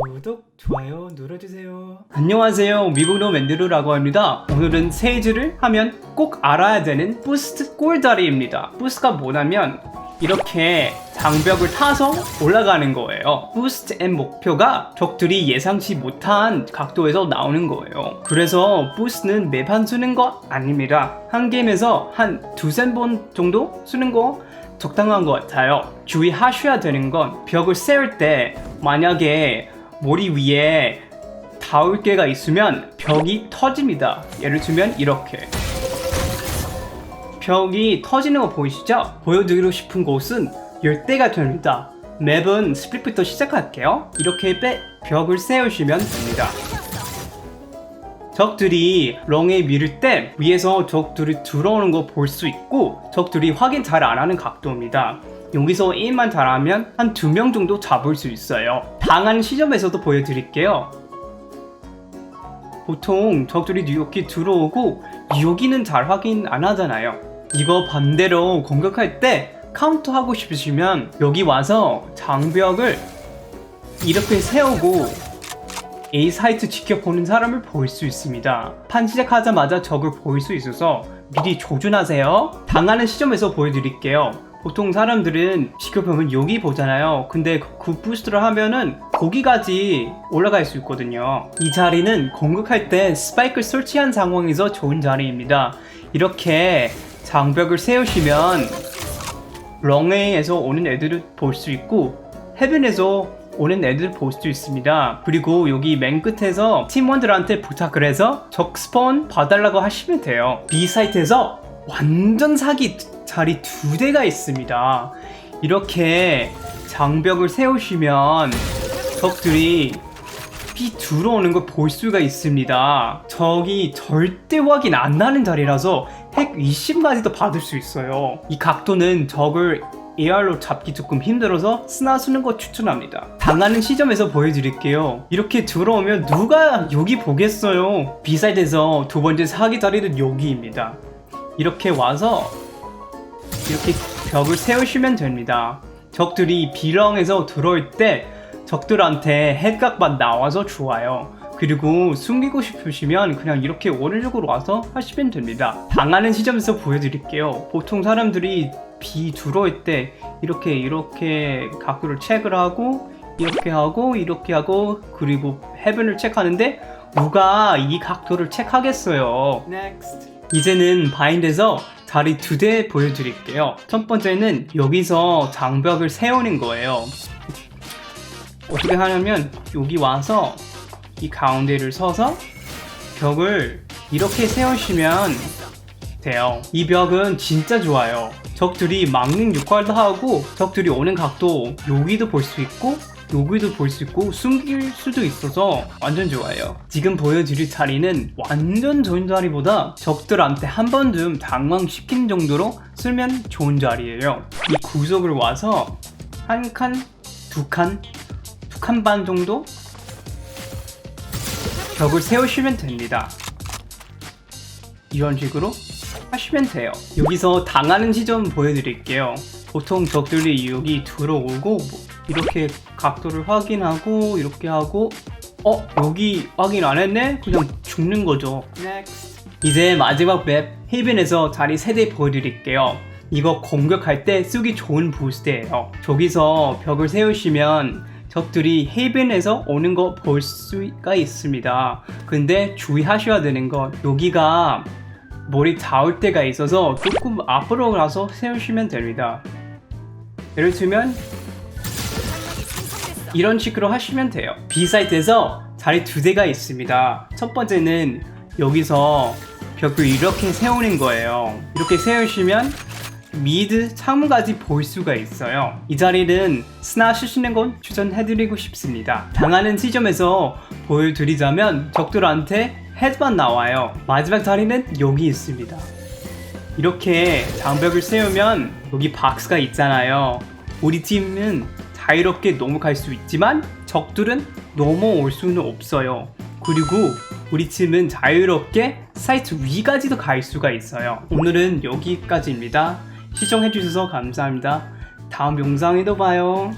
구독, 좋아요 눌러주세요. 안녕하세요. 미국노 맨드루라고 합니다. 오늘은 세이즈를 하면 꼭 알아야 되는 부스트 꼴다리입니다. 부스트가 뭐냐면 이렇게 장벽을 타서 올라가는 거예요. 부스트의 목표가 적들이 예상치 못한 각도에서 나오는 거예요. 그래서 부스트는 매판 쓰는 거 아닙니다. 한 게임에서 한 두세 번 정도 쓰는 거 적당한 것 같아요. 주의하셔야 되는 건 벽을 세울 때 만약에 머리 위에 게가 있으면 벽이 터집니다. 예를 들면 이렇게. 벽이 터지는 거 보이시죠? 보여드리고 싶은 곳은 열대가 됩니다. 맵은 스플릿부터 시작할게요. 이렇게 빼 벽을 세우시면 됩니다. 적들이 렁에 밀을 때 위에서 적들이 들어오는 거 볼 수 있고 적들이 확인 잘 안 하는 각도입니다. 여기서 에임만 잘하면 한 두 명 정도 잡을 수 있어요. 당한 시점에서도 보여드릴게요. 보통 적들이 뉴욕이 들어오고 여기는 잘 확인 안 하잖아요. 이거 반대로 공격할 때 카운터 하고 싶으시면 여기 와서 장벽을 이렇게 세우고 A 사이트 지켜보는 사람을 볼 수 있습니다. 판 시작하자마자 적을 볼 수 있어서 미리 조준하세요. 당하는 시점에서 보여드릴게요. 보통 사람들은 지켜보면 여기 보잖아요. 근데 그 부스트를 하면은 거기까지 올라갈 수 있거든요. 이 자리는 공격할 때 스파이크를 설치한 상황에서 좋은 자리입니다. 이렇게 장벽을 세우시면 렁웨이에서 오는 애들을 볼 수 있고 헤븐에서 오는 애들 볼 수 있습니다. 그리고 여기 맨 끝에서 팀원들한테 부탁을 해서 적 스폰 봐달라고 하시면 돼요. B 사이트에서 완전 사기 자리 두 대가 있습니다. 이렇게 장벽을 세우시면 적들이 B 들어오는 걸 볼 수가 있습니다. 적이 절대 확인 안 나는 자리라서 핵 20까지도 받을 수 있어요. 이 각도는 적을 AR로 잡기 조금 힘들어서 스나 쓰는 거 추천합니다. 당하는 시점에서 보여드릴게요. 이렇게 들어오면 누가 여기 보겠어요? B사이드에서 두 번째 사기 자리는 여기입니다. 이렇게 와서 이렇게 벽을 세우시면 됩니다. 적들이 B렁에서 들어올 때 적들한테 핵각만 나와서 좋아요. 그리고 숨기고 싶으시면 그냥 이렇게 오른쪽으로 와서 하시면 됩니다. 당하는 시점에서 보여드릴게요. 보통 사람들이 비 들어올 때 이렇게 이렇게 각도를 체크를 하고 이렇게 하고 이렇게 하고 그리고 헤븐을 체크하는데 누가 이 각도를 체크하겠어요. Next. 이제는 바인드에서 자리 두 대 보여드릴게요. 첫 번째는 여기서 장벽을 세우는 거예요. 어떻게 하냐면 여기 와서 이 가운데를 서서 벽을 이렇게 세우시면 돼요. 이 벽은 진짜 좋아요. 적들이 막는 역할도 하고 적들이 오는 각도 여기도 볼 수 있고 여기도 볼 수 있고 숨길 수도 있어서 완전 좋아요. 지금 보여드릴 자리는 완전 좋은 자리보다 적들한테 한 번쯤 당황시킨 정도로 쓰면 좋은 자리예요. 이 구석을 와서 한 칸, 두 칸, 두 칸 반 정도 벽을 세우시면 됩니다. 이런 식으로 하시면 돼요. 여기서 당하는 시점 보여드릴게요. 보통 적들이 여기 들어오고 뭐 이렇게 각도를 확인하고 이렇게 하고 어 여기 확인 안 했네? 그냥 죽는 거죠. Next. 이제 마지막 맵 헤븐에서 자리 3대 보여드릴게요. 이거 공격할 때 쓰기 좋은 부스트예요. 저기서 벽을 세우시면 적들이 헤븐에서 오는 거 볼 수가 있습니다. 근데 주의하셔야 되는 건 여기가 머리 닿을 때가 있어서 조금 앞으로 가서 세우시면 됩니다. 예를 들면 이런 식으로 하시면 돼요. B사이트에서 자리 두 대가 있습니다. 첫 번째는 여기서 벽을 이렇게 세우는 거예요. 이렇게 세우시면 미드 창문까지 볼 수가 있어요. 이 자리는 스나 쓰시는 건 추천해드리고 싶습니다. 당하는 시점에서 보여드리자면 적들한테 헤드만 나와요. 마지막 자리는 여기 있습니다. 이렇게 장벽을 세우면 여기 박스가 있잖아요. 우리 팀은 자유롭게 넘어갈 수 있지만 적들은 넘어올 수는 없어요. 그리고 우리 팀은 자유롭게 사이트 위까지도 갈 수가 있어요. 오늘은 여기까지입니다. 시청해주셔서 감사합니다. 다음 영상에도 봐요.